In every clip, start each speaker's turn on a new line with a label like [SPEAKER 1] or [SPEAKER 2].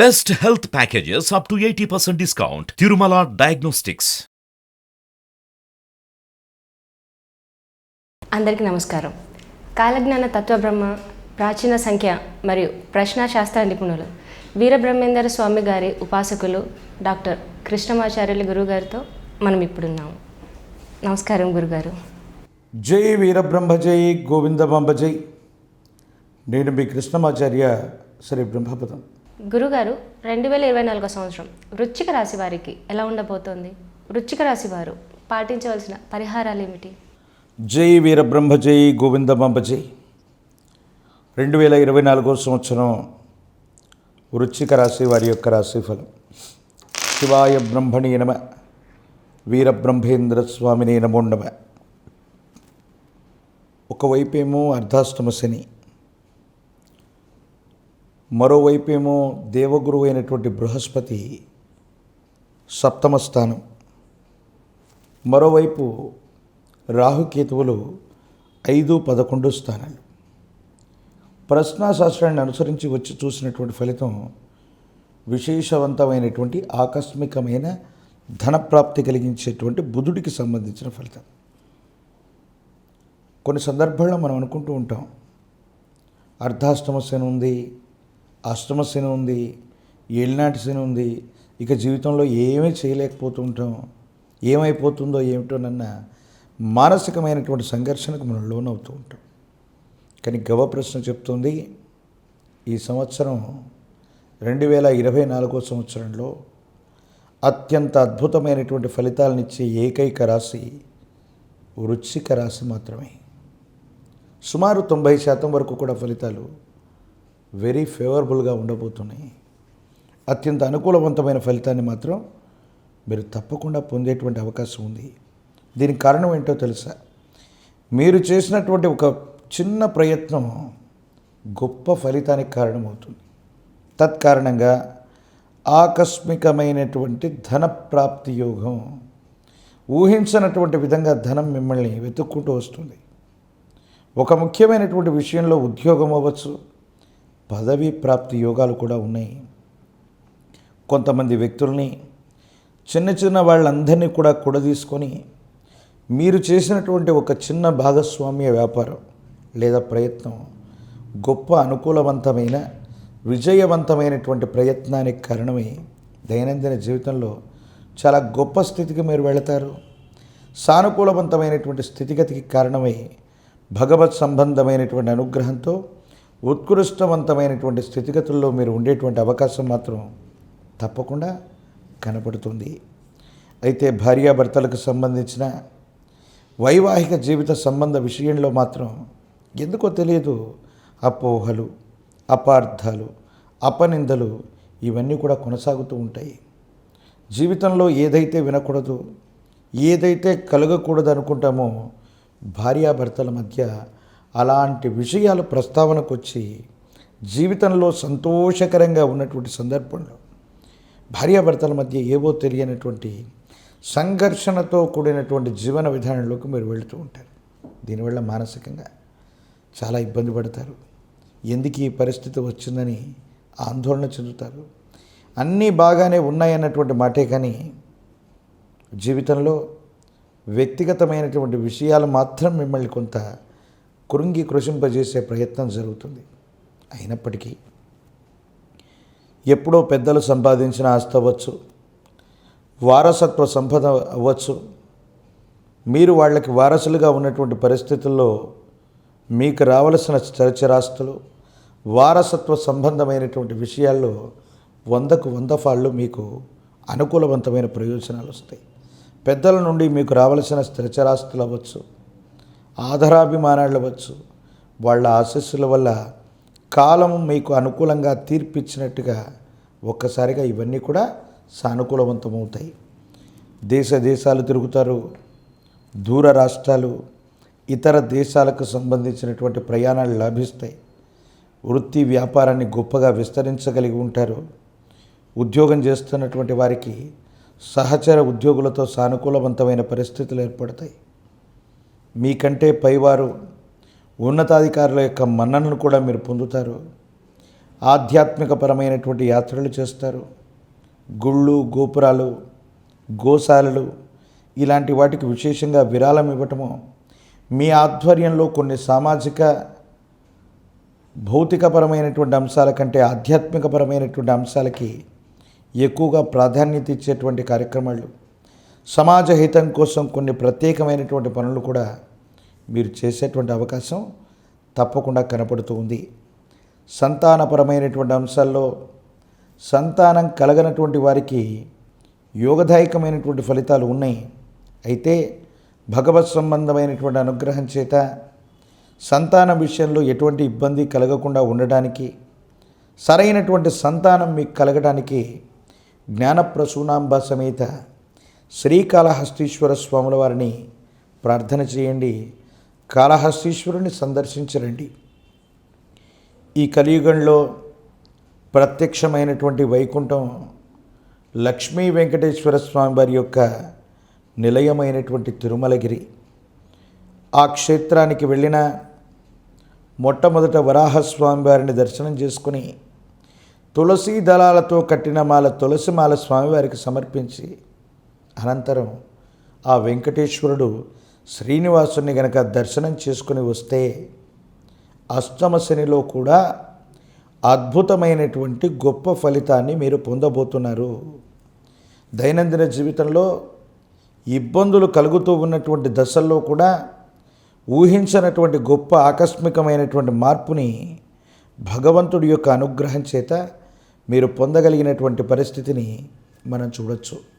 [SPEAKER 1] Best health packages up to 80% discount. Tirumala Diagnostics.
[SPEAKER 2] అందరికీ నమస్కారం. కాలజ్ఞాన తత్వబ్రహ్మ ప్రాచీన సంఖ్య మరియు ప్రశ్నాశాస్త్ర నిపుణులు వీరబ్రహ్మేందర స్వామి గారి ఉపాసకులు డాక్టర్ కృష్ణమాచార్యులు గురుగారితో మనం ఇప్పుడున్నాము నమస్కారం గురుగారు.
[SPEAKER 3] జై వీరబ్రహ్మ జై గోవిందమాంబ జై. నేను మీ కృష్ణమాచార్య శ్రీ బ్రహ్మపదం.
[SPEAKER 2] గురుగారు రెండు వేల ఇరవై నాలుగో సంవత్సరం. వృచ్చిక రాశి వారికి ఎలా ఉండబోతోంది? వృచ్చిక రాశి వారు పాటించవలసిన పరిహారాలు ఏమిటి
[SPEAKER 3] జై వీరబ్రహ్మ జై గోవిందమాంబ జై. రెండు వేల ఇరవై నాలుగో సంవత్సరం వృచ్చిక రాశి వారి యొక్క రాశిఫలం. శివాయ బ్రహ్మణి నమ వీరబ్రహ్మేంద్ర స్వామిని నమో నమ. ఒకవైపేమో అర్ధాష్టమ శని మరోవైపేమో దేవగురువు అయినటువంటి బృహస్పతి సప్తమ స్థానం మరోవైపు రాహుకేతువులు ఐదు పదకొండు స్థానాలు. ప్రశ్నాశాస్త్రాన్ని అనుసరించి వచ్చి చూసినటువంటి ఫలితం విశేషవంతమైనటువంటి ఆకస్మికమైన ధనప్రాప్తి కలిగించేటువంటి బుధుడికి సంబంధించిన ఫలితం. కొన్ని సందర్భాల్లో మనం అనుకుంటూ ఉంటాం అర్ధాష్టమ శని ఉంది అష్టమ శని ఉంది ఏలినాటి శని ఉంది ఇక జీవితంలో ఏమీ చేయలేకపోతుంటాం. ఏమైపోతుందో ఏమైపోతుందో ఏమిటోనన్న మానసికమైనటువంటి సంఘర్షణకు మనం లోనవుతూ ఉంటాం. కానీ గవ ప్రశ్న చెప్తుంది ఈ సంవత్సరం రెండు వేల ఇరవై నాలుగో సంవత్సరంలో అత్యంత అద్భుతమైనటువంటి ఫలితాలనిచ్చే ఏకైక రాశి వృచ్చిక రాశి మాత్రమే. సుమారు తొంభై శాతం వరకు కూడా ఫలితాలు వెరీ ఫేవరబుల్గా ఉండబోతున్నాయి. అత్యంత అనుకూలవంతమైన ఫలితాన్ని మాత్రం మీరు తప్పకుండా పొందేటువంటి అవకాశం ఉంది. దీనికి కారణం ఏంటో తెలుసా? మీరు చేసినటువంటి ఒక చిన్న ప్రయత్నం గొప్ప ఫలితానికి కారణమవుతుంది. తత్కారణంగా ఆకస్మికమైనటువంటి ధన ప్రాప్తి యోగం ఊహించనటువంటి విధంగా ధనం మిమ్మల్ని వెతుక్కుంటూ వస్తుంది. ఒక ముఖ్యమైనటువంటి విషయంలో ఉద్యోగం అవ్వచ్చు పదవీ ప్రాప్తి యోగాలు కూడా ఉన్నాయి. కొంతమంది వ్యక్తుల్ని చిన్న చిన్న వాళ్ళందరినీ కూడా కూడదీసుకొని మీరు చేసినటువంటి ఒక చిన్న భాగస్వామ్య వ్యాపారం లేదా ప్రయత్నం గొప్ప అనుకూలవంతమైన విజయవంతమైనటువంటి ప్రయత్నానికి కారణమై దైనందిన జీవితంలో చాలా గొప్ప స్థితికి మీరు వెళతారు. సానుకూలవంతమైనటువంటి స్థితిగతికి కారణమై భగవత్ సంబంధమైనటువంటి అనుగ్రహంతో ఉత్కృష్టవంతమైనటువంటి స్థితిగతుల్లో మీరు ఉండేటువంటి అవకాశం మాత్రం తప్పకుండా కనపడుతుంది. అయితే భార్యాభర్తలకు సంబంధించిన వైవాహిక జీవిత సంబంధ విషయంలో మాత్రం ఎందుకో తెలియదు. అపోహలు అపార్థాలు అపనిందలు ఇవన్నీ కూడా కొనసాగుతూ ఉంటాయి. జీవితంలో ఏదైతే వినకూడదు ఏదైతే కలగకూడదు అనుకుంటామో భార్యాభర్తల మధ్య అలాంటి విషయాలు ప్రస్తావనకు వచ్చి జీవితంలో సంతోషకరంగా ఉన్నటువంటి సందర్భంలో భార్యాభర్తల మధ్య ఏవో తెలియనటువంటి సంఘర్షణతో కూడినటువంటి జీవన విధానంలోకి మీరు వెళుతూ ఉంటారు. దీనివల్ల మానసికంగా చాలా ఇబ్బంది పడతారు. ఎందుకు ఈ పరిస్థితి వచ్చిందని ఆందోళన చెందుతారు. అన్నీ బాగానే ఉన్నాయన్నటువంటి మాటే కానీ జీవితంలో వ్యక్తిగతమైనటువంటి విషయాలు మాత్రం మిమ్మల్ని కొంత కృంగి కృషింపజేసే ప్రయత్నం జరుగుతుంది. అయినప్పటికీ ఎప్పుడో పెద్దలు సంపాదించిన ఆస్తి అవ్వచ్చు వారసత్వ సంపద అవ్వచ్చు మీరు వాళ్ళకి వారసులుగా ఉన్నటువంటి పరిస్థితుల్లో మీకు రావలసిన చరచరాస్తులు వారసత్వ సంబంధమైనటువంటి విషయాల్లో వందకు వంద ఫాళ్ళు మీకు అనుకూలవంతమైన ప్రయోజనాలు వస్తాయి. పెద్దల నుండి మీకు రావలసిన స్థిరచరాస్తులు అవ్వచ్చు ఆధారాభిమానాలు అవ్వచ్చు. వాళ్ళ ఆశస్సుల వల్ల కాలం మీకు అనుకూలంగా తీర్పిచ్చినట్టుగా ఒక్కసారిగా ఇవన్నీ కూడా సానుకూలవంతమవుతాయి. దేశ దేశాలు తిరుగుతారు దూర రాష్ట్రాలు ఇతర దేశాలకు సంబంధించినటువంటి ప్రయాణాలు లభిస్తాయి. వృత్తి వ్యాపారాన్ని గొప్పగా విస్తరించగలిగి ఉంటారు. ఉద్యోగం చేస్తున్నటువంటి వారికి సహచర ఉద్యోగులతో సానుకూలవంతమైన పరిస్థితులు ఏర్పడతాయి. మీకంటే పైవారు ఉన్నతాధికారుల యొక్క మన్ననను కూడా మీరు పొందుతారు. ఆధ్యాత్మికపరమైనటువంటి యాత్రలు చేస్తారు. గుళ్ళు గోపురాలు గోశాలలు ఇలాంటి వాటికి విశేషంగా విరాళం ఇవ్వటము మీ ఆధ్వర్యంలో కొన్ని సామాజిక భౌతికపరమైనటువంటి అంశాల కంటే ఆధ్యాత్మికపరమైనటువంటి అంశాలకి ఎక్కువగా ప్రాధాన్యత ఇచ్చేటువంటి కార్యక్రమాలు. సమాజ హితం కోసం కొన్ని ప్రత్యేకమైనటువంటి పనులు కూడా మీరు చేసేటువంటి అవకాశం తప్పకుండా కనపడుతూ ఉంది. సంతానపరమైనటువంటి అంశాల్లో సంతానం కలగనటువంటి వారికి యోగదాయకమైనటువంటి ఫలితాలు ఉన్నాయి. అయితే భగవత్ సంబంధమైనటువంటి అనుగ్రహం చేత సంతానం విషయంలో ఎటువంటి ఇబ్బంది కలగకుండా ఉండడానికి సరైనటువంటి సంతానం మీకు కలగడానికి జ్ఞానప్రసూనాంబ సమేత శ్రీకాళహస్తీశ్వర స్వాముల వారిని ప్రార్థన చేయండి. కాళహస్తీశ్వరుని సందర్శించరండి. ఈ కలియుగంలో ప్రత్యక్షమైనటువంటి వైకుంఠం లక్ష్మీ వెంకటేశ్వర స్వామి వారి యొక్క నిలయమైనటువంటి తిరుమలగిరి. ఆ క్షేత్రానికి వెళ్ళిన మొట్టమొదట వరాహస్వామి వారిని దర్శనం చేసుకుని తులసి దళాలతో కట్టిన మాల తులసి మాల స్వామివారికి సమర్పించి అనంతరం ఆ వెంకటేశ్వరుడు శ్రీనివాసుని గనక దర్శనం చేసుకుని వస్తే అష్టమ శనిలో కూడా అద్భుతమైనటువంటి గొప్ప ఫలితాన్ని మీరు పొందబోతున్నారు. దైనందిన జీవితంలో ఇబ్బందులు కలుగుతూ ఉన్నటువంటి దశల్లో కూడా ఊహించనటువంటి గొప్ప ఆకస్మికమైనటువంటి మార్పుని భగవంతుడి యొక్క అనుగ్రహం చేత మీరు పొందగలిగినటువంటి పరిస్థితిని మనం చూడొచ్చు.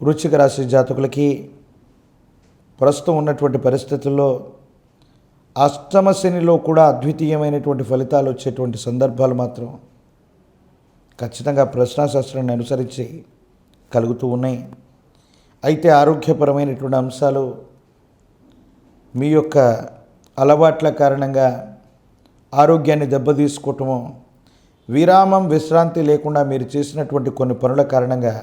[SPEAKER 3] వృశ్చిక రాశి జాతకులకి ప్రస్తుతం ఉన్నటువంటి పరిస్థితుల్లో అష్టమ శనిలో కూడా అద్వితీయమైనటువంటి ఫలితాలు వచ్చేటువంటి సందర్భాలు మాత్రం ఖచ్చితంగా ప్రశ్నాశాస్త్రాన్ని అనుసరించి కలుగుతూ ఉన్నాయి. అయితే ఆరోగ్యపరమైనటువంటి అంశాలు మీ యొక్క అలవాట్ల కారణంగా ఆరోగ్యాన్ని దెబ్బతీసుకోవటము విరామం విశ్రాంతి లేకుండా మీరు చేసినటువంటి కొన్ని పనుల కారణంగా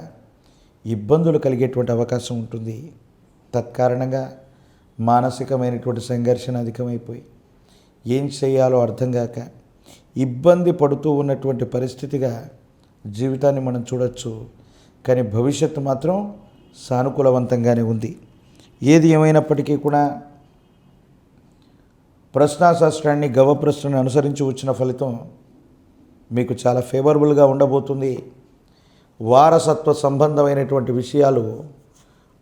[SPEAKER 3] ఇబ్బందులు కలిగేటువంటి అవకాశం ఉంటుంది. తత్కారణంగా మానసికమైనటువంటి సంఘర్షణ అధికమైపోయి ఏం చేయాలో అర్థం కాక ఇబ్బంది పడుతూ ఉన్నటువంటి పరిస్థితిగా జీవితాన్ని మనం చూడొచ్చు. కానీ భవిష్యత్తు మాత్రం సానుకూలవంతంగానే ఉంది. ఏది ఏమైనప్పటికీ కూడా ప్రశ్నాశాస్త్రాన్ని గవ ప్రశ్నను అనుసరించి వచ్చిన ఫలితం మీకు చాలా ఫేవరబుల్గా ఉండబోతుంది. వారసత్వ సంబంధమైనటువంటి విషయాలు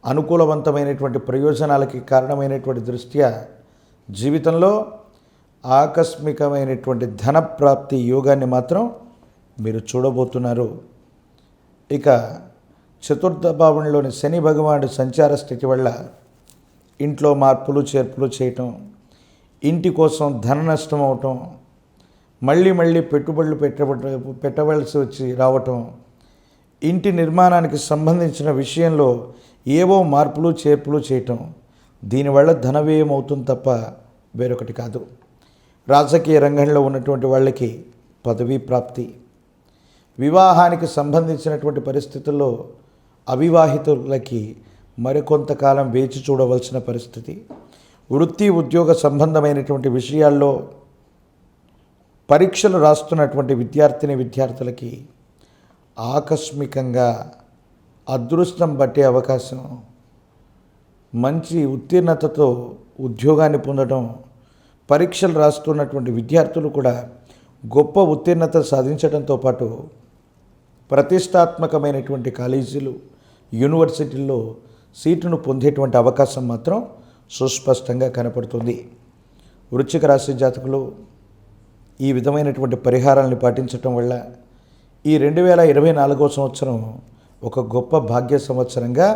[SPEAKER 3] అనుకూలవంతమైనటువంటి ప్రయోజనాలకి కారణమైనటువంటి దృష్ట్యా జీవితంలో ఆకస్మికమైనటువంటి ధనప్రాప్తి యోగాన్ని మాత్రం మీరు చూడబోతున్నారు. ఇక చతుర్థ భావంలోని శని భగవానుడి సంచార స్థితి వల్ల ఇంట్లో మార్పులు చేర్పులు చేయటం ఇంటి కోసం ధన నష్టం అవటం మళ్ళీ మళ్ళీ పెట్టుబడులు పెట్టబ పెట్టవలసి వచ్చి రావటం ఇంటి నిర్మాణానికి సంబంధించిన విషయంలో ఏవో మార్పులు చేర్పులు చేయటం దీనివల్ల ధన వ్యయం అవుతుంది తప్ప వేరొకటి కాదు. రాజకీయ రంగంలో ఉన్నటువంటి వాళ్ళకి పదవీ ప్రాప్తి. వివాహానికి సంబంధించినటువంటి పరిస్థితుల్లో అవివాహితులకి మరికొంతకాలం వేచి చూడవలసిన పరిస్థితి. వృత్తి ఉద్యోగ సంబంధమైనటువంటి విషయాల్లో పరీక్షలు రాస్తున్నటువంటి విద్యార్థిని విద్యార్థులకి ఆకస్మికంగా అదృష్టం పట్టే అవకాశం. మంచి ఉత్తీర్ణతతో ఉద్యోగాన్ని పొందడం పరీక్షలు రాస్తున్నటువంటి విద్యార్థులు కూడా గొప్ప ఉత్తీర్ణత సాధించడంతో పాటు ప్రతిష్టాత్మకమైనటువంటి కాలేజీలు యూనివర్సిటీల్లో సీటును పొందేటువంటి అవకాశం మాత్రం సుస్పష్టంగా కనపడుతుంది. వృశ్చిక రాశి జాతకులు ఈ విధమైనటువంటి పరిహారాలను పాటించటం వల్ల ఈ రెండు వేల ఇరవై నాలుగో సంవత్సరం ఒక గొప్ప భాగ్య సంవత్సరంగా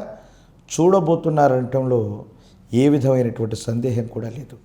[SPEAKER 3] చూడబోతున్నారనటంలో ఏ విధమైనటువంటి సందేహం కూడా లేదు.